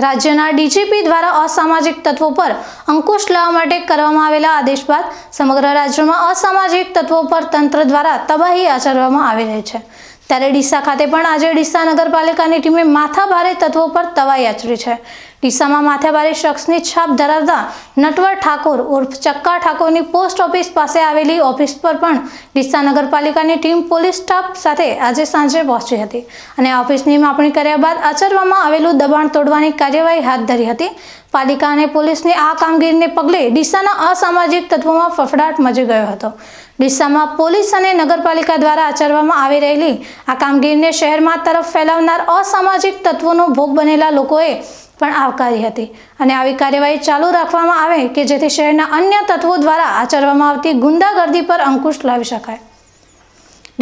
રાજ્યના ડીજીપી દ્વારા અસામાજિક તત્વો પર અંકુશ લાવવા માટે કરવામાં આવેલા આદેશ બાદ સમગ્ર રાજ્યમાં અસામાજિક તત્વો પર તંત્ર દ્વારા તબાહી આચરવામાં આવી રહી છે. ત્યારે ડીસા ખાતે પણ આજે ડીસા નગરપાલિકાની ટીમે માથાભારે તત્વો પર તવાઈ આચરી છે. ડીસામાં માથાભારે શખ્સની છાપ ધરાવતા નટવર ઠાકોર ઉર્ફ ચક્કા ઠાકોરની પોસ્ટ ઓફિસ પાસે આવેલી ઓફિસ પર પણ ડીસા નગરપાલિકાની ટીમ પોલીસ સ્ટાફ સાથે આજે સાંજે પહોંચી હતી અને ઓફિસની માપણી કર્યા બાદ આચરવામાં આવેલું દબાણ તોડવાની કાર્યવાહી હાથ ધરી હતી. પાલિકા અને પોલીસની આ કામગીરીને પગલે ડીસાના અસામાજિક તત્વોમાં ફફડાટ મચી ગયો હતો. ડીસામાં પોલીસ અને નગરપાલિકા દ્વારા આચરવામાં આવી રહેલી આ કામગીરીને શહેરમાં તરફ ફેલાવનાર અસામાજિક તત્વોનો ભોગ બનેલા લોકોએ પણ આવકારી હતી અને આવી કાર્યવાહી ચાલુ રાખવામાં આવે કે જેથી શહેરના અન્ય તત્વો દ્વારા આચરવામાં આવતી ગુંડાગર્દી પર અંકુશ લાવી શકાય.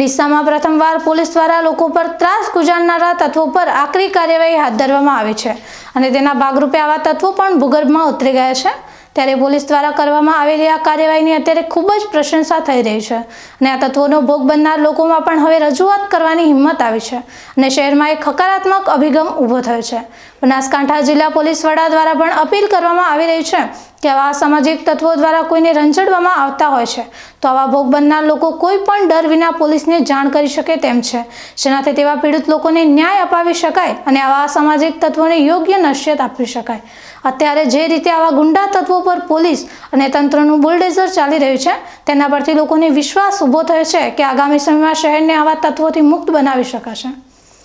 ડીસામાં પ્રથમવાર પોલીસ દ્વારા લોકો પર ત્રાસ ગુજારનારા તત્વો પર આકરી કાર્યવાહી હાથ ધરવામાં આવી છે અને તેના ભાગરૂપે આવા તત્વો પણ ભૂગર્ભમાં ઉતરી ગયા છે. ત્યારે પોલીસ દ્વારા કરવામાં આવેલી આ કાર્યવાહીની અત્યારે ખૂબ જ પ્રશંસા થઈ રહી છે અને આ તત્વોનો ભોગ બનનાર લોકોમાં પણ હવે રજૂઆત કરવાની હિંમત આવી છે અને શહેરમાં એક હકારાત્મક અભિગમ ઊભો થયો છે. બનાસકાંઠા જિલ્લા પોલીસ વડા દ્વારા પણ અપીલ કરવામાં આવી રહી છે કે આવા અસામાજિક તત્વો દ્વારા કોઈને રંજડવામાં આવતા હોય છે, તો આવા ભોગ બનનાર લોકો કોઈ પણ ડર વિના પોલીસને જાણ કરી શકે તેમ છે. જેનાથી તેવા પીડિત લોકોને ન્યાય અપાવી શકાય અને આવા અસામાજિક તત્વોને યોગ્ય નશ્યત આપી શકાય. અત્યારે જે રીતે આવા ગુંડા તત્વો પર પોલીસ અને તંત્રનું બુલડેઝર ચાલી રહ્યું છે, તેના પરથી લોકોને વિશ્વાસ ઊભો થયો છે કે આગામી સમયમાં શહેરને આવા તત્વોથી મુક્ત બનાવી શકાશે.